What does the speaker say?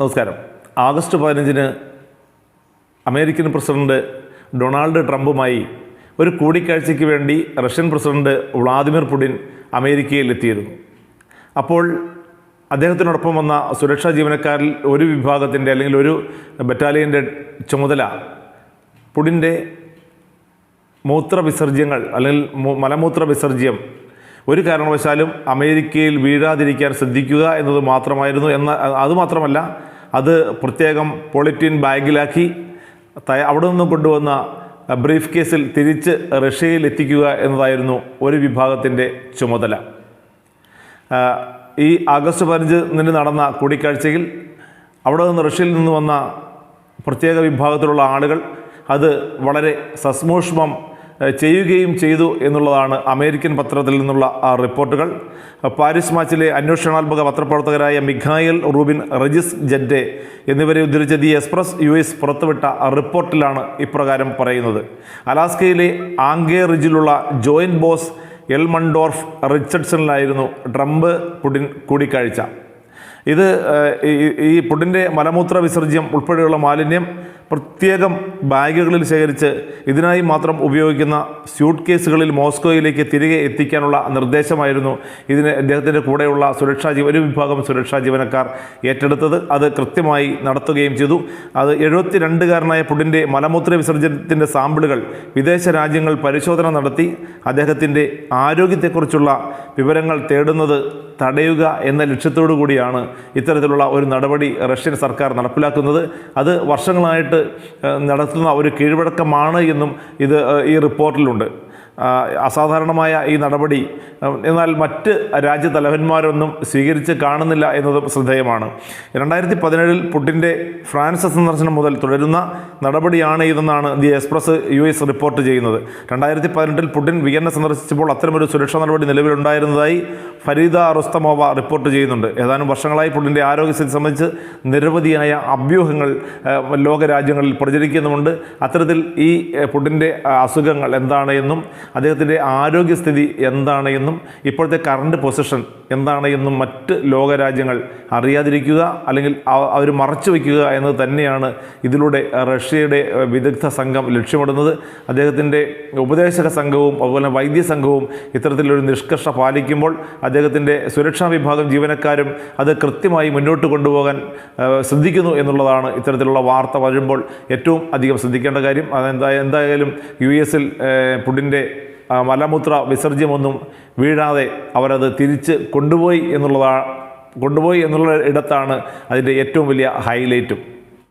നമസ്കാരം. ആഗസ്റ്റ് പതിനഞ്ചിന് American president Donald ട്രംപുമായി ഒരു കൂടിക്കാഴ്ചയ്ക്ക് വേണ്ടി റഷ്യൻ പ്രസിഡന്റ് വ്ളാദിമിർ പുടിൻ അമേരിക്കയിൽ എത്തിയിരുന്നു അപ്പോൾ അദ്ദേഹത്തിനോടൊപ്പം വന്ന സുരക്ഷാ ജീവനക്കാരിൽ ഒരു വിഭാഗത്തിന്റെ അല്ലെങ്കിൽ ഒരു ബറ്റാലിയന്റെ ചുമതല പുടിന്റെ മൂത്രവിസർജ്യങ്ങൾ അല്ലെങ്കിൽ മു- മലമൂത്ര വിസർജ്യം ഒരു കാരണവശാലും അമേരിക്കയിൽ വീഴാതിരിക്കാൻ ശ്രദ്ധിക്കുക എന്നത് മാത്രമായിരുന്നു എന്ന അതുമാത്രമല്ല അത് പ്രത്യേകം പോളിറ്റീൻ ബാഗിലാക്കി അവിടെ നിന്ന് കൊണ്ടുവന്ന ബ്രീഫ് കേസിൽ തിരിച്ച് റഷ്യയിൽ എത്തിക്കുക എന്നതായിരുന്നു ഒരു വിഭാഗത്തിന്റെ ചുമതല. ഈ ആഗസ്റ്റ് പതിനഞ്ചിന് നടന്ന കൂടിക്കാഴ്ചയിൽ അവിടെ നിന്ന് റഷ്യയിൽ നിന്ന് വന്ന പ്രത്യേക വിഭാഗത്തിലുള്ള ആളുകൾ അത് വളരെ സസ്മൂഷ്മം ചെയ്യുകയും ചെയ്തു എന്നുള്ളതാണ് അമേരിക്കൻ പത്രത്തിൽ നിന്നുള്ള റിപ്പോർട്ടുകൾ. പാരീസ് മാച്ചിലെ അന്വേഷണാത്മക പത്രപ്രവർത്തകരായ മിഖായൽ റൂബിൻ റജിസ് ജഡ്ഡെ എന്നിവരെ ഉദ്ധരിച്ച ദി എക്സ്പ്രസ് യു എസ് പുറത്തുവിട്ട റിപ്പോർട്ടിലാണ് ഇപ്രകാരം പറയുന്നത്. അലാസ്കയിലെ ആംഗേ റിജിലുള്ള ജോയിന്റ് ബോസ് എൽമൺഡോർഫ് റിച്ചർഡ്സണിലായിരുന്നു ട്രംപ് പുടിൻ കൂടിക്കാഴ്ച. ഇത് ഈ പുടിന്റെ മലമൂത്ര വിസർജ്യം ഉൾപ്പെടെയുള്ള മാലിന്യം പ്രത്യേകം ബാഗുകളിൽ ശേഖരിച്ച് ഇതിനായി മാത്രം ഉപയോഗിക്കുന്ന സ്യൂട്ട് കേസുകളിൽ മോസ്കോയിലേക്ക് തിരികെ എത്തിക്കാനുള്ള നിർദ്ദേശമായിരുന്നു ഇതിന് അദ്ദേഹത്തിന്റെ കൂടെയുള്ള സുരക്ഷാ ജീവ ഒരു വിഭാഗം സുരക്ഷാ ജീവനക്കാർ ഏറ്റെടുത്തത്. അത് കൃത്യമായി നടത്തുകയും ചെയ്തു. അത് എഴുപത്തി രണ്ടുകാരനായ പുടിന്റെ മലമൂത്ര വിസർജനത്തിന്റെ സാമ്പിളുകൾ വിദേശ രാജ്യങ്ങൾ പരിശോധന നടത്തി. അദ്ദേഹത്തിന്റെ ആരോഗ്യത്തെക്കുറിച്ചുള്ള വിവരങ്ങൾ തേടുന്നത് തടയുക എന്ന ലക്ഷ്യത്തോടു കൂടിയാണ് ഇത്തരത്തിലുള്ള ഒരു നടപടി റഷ്യൻ സർക്കാർ നടപ്പിലാക്കുന്നത്. അത് വർഷങ്ങളായിട്ട് നടത്തുന്ന ഒരു കീഴ്വഴക്കമാണ് എന്നും ഇത് ഈ റിപ്പോർട്ടിലുണ്ട്. അസാധാരണമായ ഈ നടപടി എന്നാൽ മറ്റ് രാജ്യതലവന്മാരൊന്നും സ്വീകരിച്ച് കാണുന്നില്ല എന്നതും ശ്രദ്ധേയമാണ്. രണ്ടായിരത്തി പതിനേഴിൽ പുടിന്റെ ഫ്രാൻസ് സന്ദർശനം മുതൽ തുടരുന്ന നടപടിയാണ് ഇതെന്നാണ് the Express U S report ചെയ്യുന്നത്. രണ്ടായിരത്തി പതിനെട്ടിൽ പുടിൻ വിയന്ന സന്ദർശിച്ചപ്പോൾ അത്തരമൊരു സുരക്ഷാ നടപടി നിലവിലുണ്ടായിരുന്നതായി ഫരീദ റുസ്തമോവ റിപ്പോർട്ട് ചെയ്യുന്നുണ്ട്. ഏതാനും വർഷങ്ങളായി പുള്ളിന്റെ ആരോഗ്യസ്ഥിതി സംബന്ധിച്ച് നിരവധിയായ അഭ്യൂഹങ്ങൾ ലോകരാജ്യങ്ങളിൽ പ്രചരിക്കുന്നുമുണ്ട്. അത്തരത്തിൽ ഈ പുടിന്റെ അസുഖങ്ങൾ എന്താണ് എന്നും അദ്ദേഹത്തിന്റെ ആരോഗ്യസ്ഥിതി എന്താണ് എന്നും ഇപ്പോഴത്തെ കറണ്ട് പൊസിഷൻ എന്താണ് എന്നും മറ്റ് ലോകരാജ്യങ്ങൾ അറിയാതിരിക്കുക അല്ലെങ്കിൽ അവർ മറച്ചു വയ്ക്കുക എന്നത് തന്നെയാണ് ഇതിലൂടെ റഷ്യയുടെ വിദഗ്ധ സംഘം ലക്ഷ്യമിടുന്നത്. അദ്ദേഹത്തിന്റെ ഉപദേശക സംഘവും അതുപോലെ വൈദ്യ സംഘവും ഇത്തരത്തിലൊരു നിഷ്കർഷ പാലിക്കുമ്പോൾ അദ്ദേഹത്തിന്റെ സുരക്ഷാ വിഭാഗം ജീവനക്കാരും അത് കൃത്യമായി മുന്നോട്ട് കൊണ്ടുപോകാൻ ശ്രദ്ധിക്കുന്നു എന്നുള്ളതാണ് ഇത്തരത്തിലുള്ള വാർത്ത വരുമ്പോൾ ഏറ്റവും അധികം ശ്രദ്ധിക്കേണ്ട കാര്യം. അതെന്താ എന്തായാലും യു എസിൽ പുടിന്റെ മലമൂത്ര വിസർജ്യമൊന്നും വീഴാതെ അവരത് തിരിച്ച് കൊണ്ടുപോയി എന്നുള്ളതാ കൊണ്ടുപോയി എന്നുള്ള ഇടത്താണ് അതിന്റെ ഏറ്റവും വലിയ ഹൈലൈറ്റും.